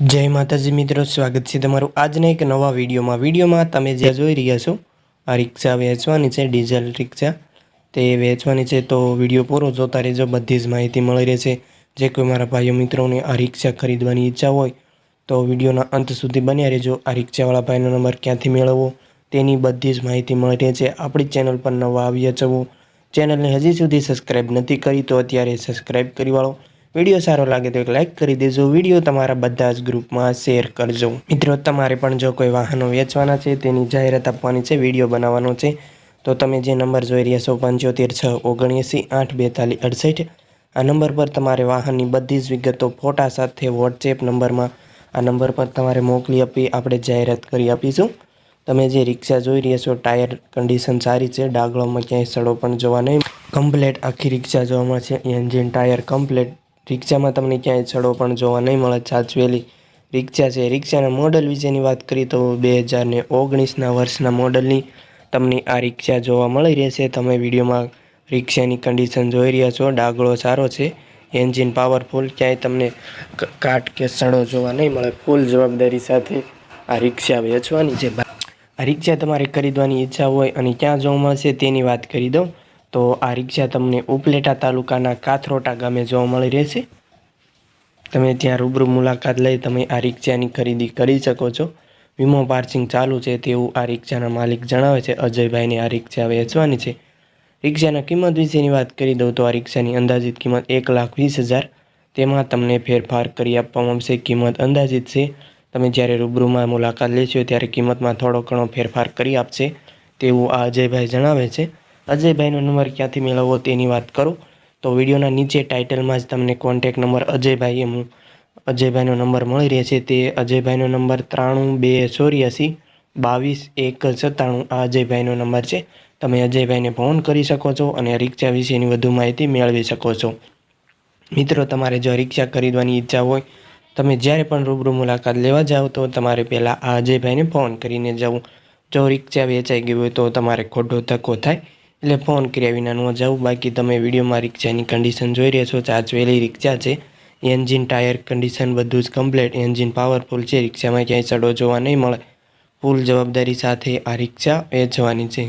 જય માતાજી મિત્રો, સ્વાગત છે તમારું આજના એક નવા વિડીયોમાં. વિડીયોમાં તમે જે જોઈ રહ્યા છો, આ રિક્ષા વેચવાની છે, ડીઝલ રિક્ષા. તે વેચવાની છે તો વીડિયો પૂરો જોતા રહેજો, બધી જ માહિતી મળી રહેશે. જે કોઈ મારા ભાઈઓ મિત્રોને આ રિક્ષા ખરીદવાની ઈચ્છા હોય, તો વિડીયોના અંત સુધી બન્યા રહેજો. આ રિક્ષાવાળા ભાઈનો નંબર ક્યાંથી મેળવવો, તેની બધી જ માહિતી મળી રહે છે આપણી ચેનલ પર નવા આવ્યા ચેનલને હજી સુધી સબસ્ક્રાઈબ નથી કરી તો અત્યારે સબસ્ક્રાઈબ કરી વાળો. વીડિયો સારો લાગે તો એક લાઇક કરી દેજો. વીડિયો તમારા બધા જ ગ્રુપમાં શેર કરજો. મિત્રો, તમારે પણ જો કોઈ વાહનો વેચવાના છે, તેની જાહેરાત આપવાની છે, વીડિયો બનાવવાનો છે, તો તમે જે નંબર જોઈ રહ્યા છો, પંચોતેર, છ, ઓગણએંસી, આઠ, બેતાલીસ, અડસઠ, આ નંબર પર તમારે વાહનની બધી જ વિગતો ફોટા સાથે વોટ્સએપ નંબરમાં આ નંબર પર તમારે મોકલી આપી, આપણે જાહેરાત કરી આપીશું. તમે જે રિક્ષા જોઈ રહ્યા છો, ટાયર કન્ડિશન સારી છે, ડાગળોમાં ક્યાંય સડો પણ જોવા નહીં. કમ્પ્લેટ આખી રિક્ષા જોવા મળશે એન્જિન, ટાયર કમ્પ્લેટ રિક્ષામાં તમને ક્યાંય છડો પણ જોવા નહીં મળે સાચવેલી. રિક્ષા છે. રિક્ષાના મોડલ વિશેની વાત કરીએ તો બે હજાર ને ઓગણીસના વર્ષના મોડલની તમને આ રિક્ષા જોવા મળી રહેશે. તમે વિડીયોમાં રિક્ષાની કન્ડિશન જોઈ રહ્યા છો. ડાગળો સારો છે. એન્જિન પાવરફુલ ક્યાંય તમને કાટ કે સડો જોવા નહીં મળે. ફૂલ જવાબદારી સાથે આ રિક્ષા વેચવાની છે. આ રિક્ષા તમારે ખરીદવાની ઈચ્છા હોય અને ક્યાં જોવા મળશે તેની વાત કરી દઉં. તો આ રિક્ષા તમને ઉપલેટા તાલુકાના કાથરોટા ગામે જોવા મળી રહેશે. તમે ત્યાં રૂબરૂ મુલાકાત લઈ તમે આ રિક્ષાની ખરીદી કરી શકો છો. વીમો પાર્સિંગ ચાલુ છે તેવું આ રિક્ષાના માલિક જણાવે છે. અજયભાઈને આ રિક્ષા વેચવાની છે. રિક્ષાના કિંમત વિશેની વાત કરી દઉં તો આ રિક્ષાની અંદાજિત કિંમત એક લાખ વીસ હજાર. તેમાં તમને ફેરફાર કરી આપવામાં આવશે. કિંમત અંદાજિત છે. તમે જ્યારે રૂબરૂમાં મુલાકાત લેશો ત્યારે કિંમતમાં થોડો ઘણો ફેરફાર કરી આપશે તેવું આ અજયભાઈ જણાવે છે. અજયભાઈનો નંબર ક્યાંથી મેળવવો તેની વાત કરું. તો વિડીયોના નીચે ટાઇટલમાં જ તમને કોન્ટેક નંબર અજયભાઈ હું અજયભાઈનો નંબર મળી રહે છે તે અજયભાઈનો નંબર ત્રાણું બે ચોર્યાસી બાવીસ એક સત્તાણું આ અજયભાઈનો નંબર છે. તમે અજયભાઈને ફોન કરી શકો છો અને રિક્ષા વિશેની વધુ માહિતી મેળવી શકો છો. મિત્રો, તમારે જો રિક્ષા ખરીદવાની ઈચ્છા હોય, તમે જ્યારે પણ રૂબરૂ મુલાકાત લેવા જાઓ, તો તમારે પહેલાં આ અજયભાઈને ફોન કરીને જવું. જો રિક્ષા વેચાઈ ગઈ હોય, તો તમારે ખોટો ધક્કો થાય. એટલે ફોન કર્યા વિનાનું જવું બાકી તમે વિડીયોમાં રિક્ષાની કન્ડિશન જોઈ રહ્યા છો. ચાચવેલી રિક્ષા છે એન્જિન ટાયર કન્ડિશન બધું જ કમ્પ્લેટ એન્જિન પાવરફુલ છે રિક્ષામાં ક્યાંય ચડો જોવા નહીં મળે. ફૂલ જવાબદારી સાથે આ રિક્ષા વેચવાની છે.